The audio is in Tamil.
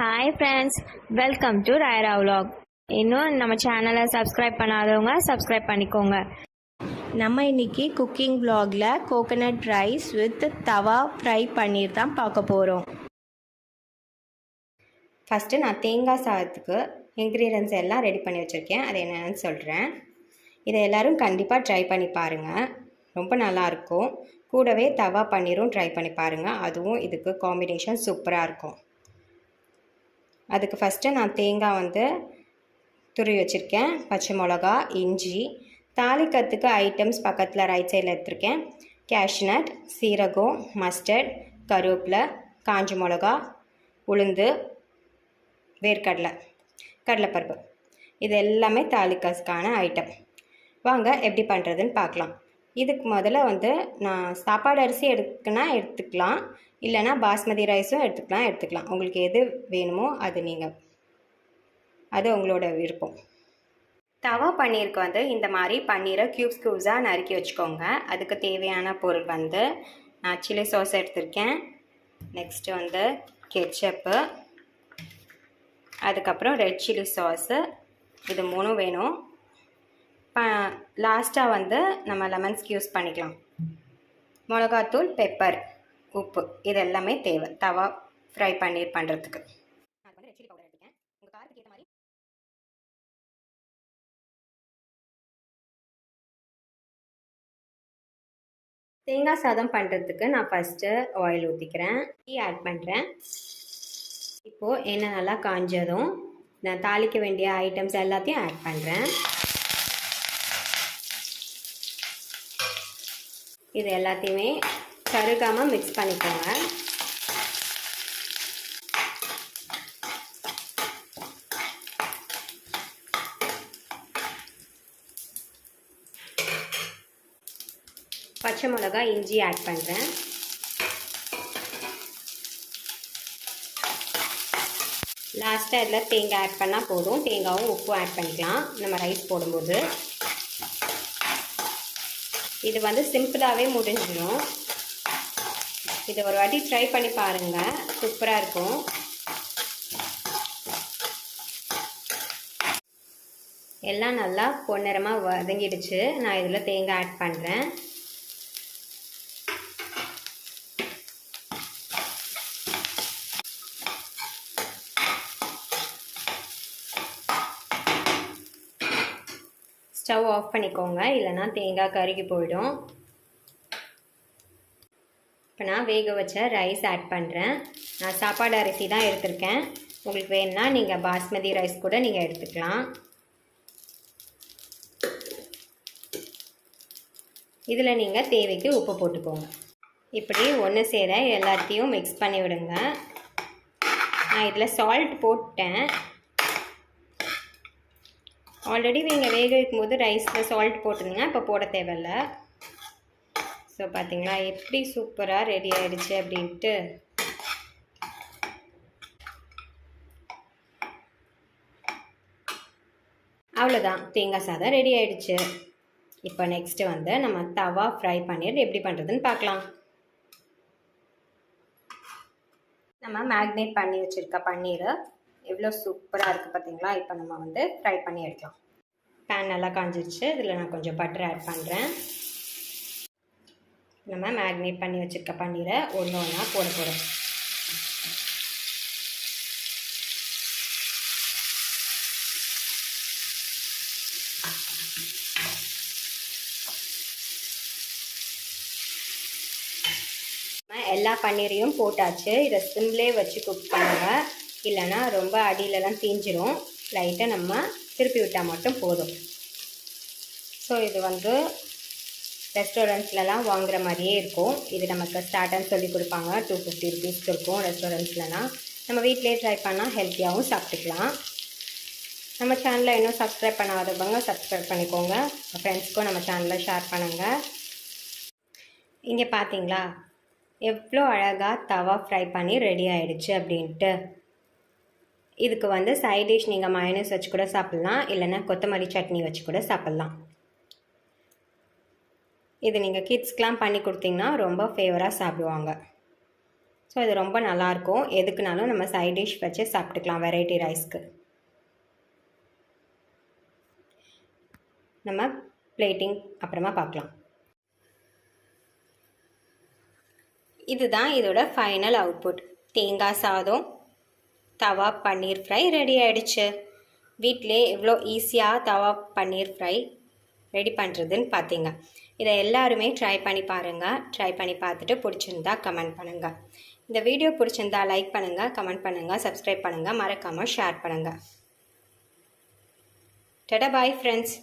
Hi friends welcome to Rayara vlog இன்னும் நம்ம சேனலை சப்ஸ்கிரைப் பண்ணாதவங்க சப்ஸ்கிரைப் பண்ணிக்கோங்க. நம்ம இன்னைக்கு cooking விலாகில் coconut rice with tawa fry paneer தான் பார்க்க போகிறோம் ஃபஸ்ட்டு நான் தேங்காய் சாதத்துக்கு இன்க்ரீடியன்ஸ் எல்லாம் ரெடி பண்ணி வச்சுருக்கேன். அது என்னென்னு சொல்கிறேன் இதை எல்லோரும் கண்டிப்பாக ட்ரை பண்ணி பாருங்கள் ரொம்ப நல்லாயிருக்கும் கூடவே தவா பன்னீரும் ட்ரை பண்ணி பாருங்கள் அதுவும் இதுக்கு காம்பினேஷன் சூப்பராக இருக்கும். அதுக்கு ஃபஸ்ட்டு நான் தேங்காய் வந்து துருவி வச்சுருக்கேன். பச்சை மிளகா இஞ்சி தாளிக்கத்துக்கு ஐட்டம்ஸ் பக்கத்தில் ரைட் சைடில் எடுத்திருக்கேன். கேஷ்நட் சீரகம் மஸ்டர்ட் கருவேப்பிலை காஞ்சி மிளகா உளுந்து வேர்க்கடலை கடலைப்பருப்பு. இது எல்லாமே தாலிக்காசுக்கான ஐட்டம் வாங்க எப்படி பண்ணுறதுன்னு பார்க்கலாம். இதுக்கு முதல்ல வந்து நான் சாப்பாடு அரிசி எடுக்குன்னா எடுத்துக்கலாம். இல்லைன்னா பாஸ்மதி ரைஸும் எடுத்துக்கலாம் எடுத்துக்கலாம். உங்களுக்கு எது வேணுமோ அது நீங்கள் அது உங்களோட விருப்பம். தவா பன்னீருக்கு வந்து இந்த மாதிரி பன்னீரை க்யூப்ஸ் க்யூப்ஸாக நறுக்கி வச்சுக்கோங்க. அதுக்கு தேவையான பொருள் வந்து நான் சில்லி சாஸ் எடுத்திருக்கேன். நெக்ஸ்ட்டு வந்து கெச்சப்பு அதுக்கப்புறம் ரெட் சில்லி சாஸு இது மூணும் வேணும். லாஸ்ட்டாக வந்து நம்ம லெமன்ஸ்க்கு யூஸ் பண்ணிக்கலாம். மிளகாத்தூள் பெப்பர் உப்பு இது எல்லாமே தேவை. தவா ஃப்ரை பன்னீர் பண்ணுறதுக்கு தேங்காய் சாதம் பண்ணுறதுக்கு நான் ஃபஸ்ட்டு ஆயில் ஊற்றிக்கிறேன் டீ ஆட் பண்ணுறேன் இப்போது எண்ணெய் நல்லா காஞ்சதும் நான் தாளிக்க வேண்டிய ஐட்டம்ஸ் எல்லாத்தையும் ஆட் பண்ணுறேன் இது எல்லாத்தையுமே கருகாமல் மிக்ஸ் பண்ணிக்கோங்க. பச்சை மிளகா இஞ்சி ஆட் பண்ணுறேன் லாஸ்ட்டாக இதில் தேங்காய் ஆட் பண்ணால் போதும். தேங்காயும் உப்பும் ஆட் பண்ணிக்கலாம். நம்ம ரைஸ் போடும்போது. இது வந்து சிம்பிளாகவே முடிஞ்சிடும் இதை ஒரு வாட்டி ட்ரை பண்ணி பாருங்கள் சூப்பராக இருக்கும். எல்லாம் நல்லா பொன்னிறமாக வதங்கிடுச்சு. நான் இதில் தேங்காய் ஆட் பண்ணுறேன் ஸ்டவ் ஆஃப் பண்ணிக்கோங்க. இல்லைன்னா தேங்காய் கருகி போயிடும். இப்போ நான் வேக வச்ச ரைஸ் ஆட் பண்ணுறேன் நான் சாப்பாடு அரிசி தான் எடுத்திருக்கேன். உங்களுக்கு வேணும்னா நீங்கள் பாஸ்மதி ரைஸ் கூட நீங்கள் எடுத்துக்கலாம். இதில் நீங்கள் தேவைக்கு உப்பு போட்டுக்கோங்க. இப்படி ஒன்று சேர எல்லாத்தையும் மிக்ஸ் பண்ணி விடுங்க. நான் இதில் சால்ட் போட்டேன். ஆல்ரெடி நீங்கள் வேக வைக்கும் போது ரைஸில் சால்ட் போட்டுருங்க. இப்போ போட தேவையில்ல. ஸோ பார்த்தீங்களா எப்படி சூப்பராக ரெடி ஆகிடுச்சு அப்படின்ட்டு. அவ்வளோதான் தேங்காய் சாதம் ரெடி ஆகிடுச்சு இப்போ நெக்ஸ்ட்டு வந்து நம்ம தவா ஃப்ரை பன்னீர். எப்படி பண்ணுறதுன்னு பார்க்கலாம் நம்ம மேக்னேட் பண்ணி வச்சுருக்க பன்னீரை. எவ்வளோ சூப்பராக இருக்குது பார்த்தீங்களா இப்போ நம்ம வந்து ஃப்ரை பண்ணி எடுக்கலாம். பேன் நல்லா காஞ்சிருச்சு. இதில் நான் கொஞ்சம் பட்டர் ஆட் பண்ணுறேன் நம்ம மேக்னேட் பண்ணி வச்சுருக்க பன்னீரை ஒன்று ஒன்றா போட போகிறோம் எல்லா பன்னீரையும் போட்டாச்சு. இதை சிம்லேயே வச்சு குக் பண்ணுங்கள் இல்லைன்னா ரொம்ப அடியிலலாம் தீஞ்சிரும். லைட்டாக நம்ம திருப்பி விட்டால் மட்டும் போதும். ஸோ இது வந்து ரெஸ்டாரண்ட்ஸ்லலாம் வாங்குகிற மாதிரியே இருக்கும். இது நமக்கு ஸ்டார்டர்னு சொல்லி கொடுப்பாங்க. டூ ஃபிஃப்டி ருபீஸ்க்கு இருக்கும் ரெஸ்டாரண்ட்ஸ்லலாம் நம்ம வீட்டிலே ட்ரை பண்ணால் ஹெல்த்தியாகவும் சாப்பிட்டுக்கலாம். நம்ம சேனலை இன்னும் சப்ஸ்கிரைப் பண்ணாதவங்க சப்ஸ்கிரைப் பண்ணிக்கோங்க. ஃப்ரெண்ட்ஸ்க்கும் நம்ம சேனலில் ஷேர் பண்ணுங்கள் இங்கே பார்த்தீங்களா எவ்வளோ அழகாக தவா ஃப்ரை பண்ணி ரெடி ஆகிடுச்சு அப்படின்ட்டு. இதுக்கு வந்து சைட் டிஷ் நீங்கள் மயனஸ் வச்சு கூட சாப்பிட்லாம். இல்லைன்னா கொத்தமல்லி சட்னி வச்சு கூட சாப்பிட்லாம். இது நீங்கள் கிட்ஸ்க்கெலாம் பண்ணி கொடுத்தீங்கன்னா ரொம்ப ஃபேவராக சாப்பிடுவாங்க. ஸோ இது ரொம்ப நல்லாயிருக்கும். எதுக்குனாலும் நம்ம சைட் டிஷ் வச்சு சாப்பிட்டுக்கலாம் வெரைட்டி ரைஸ்க்கு நம்ம பிளேட்டிங் அப்புறமா பார்க்கலாம். இதுதான் இதோட ஃபைனல் அவுட்புட் தேங்காய் சாதம் தவா பன்னீர் ஃப்ரை ரெடி ஆகிடுச்சு வீட்டிலே எவ்வளோ ஈஸியாக தவா பன்னீர் ஃப்ரை ரெடி பண்ணுறதுன்னு பார்த்தீங்க இதை எல்லாருமே ட்ரை பண்ணி பாருங்கள் ட்ரை பண்ணி பார்த்துட்டு பிடிச்சிருந்தா கமெண்ட் பண்ணுங்கள் இந்த வீடியோ பிடிச்சிருந்தா லைக் பண்ணுங்கள் கமெண்ட் பண்ணுங்கள் சப்ஸ்கிரைப் பண்ணுங்கள் மறக்காமல் ஷேர் பண்ணுங்கள் டடா பாய் ஃப்ரெண்ட்ஸ்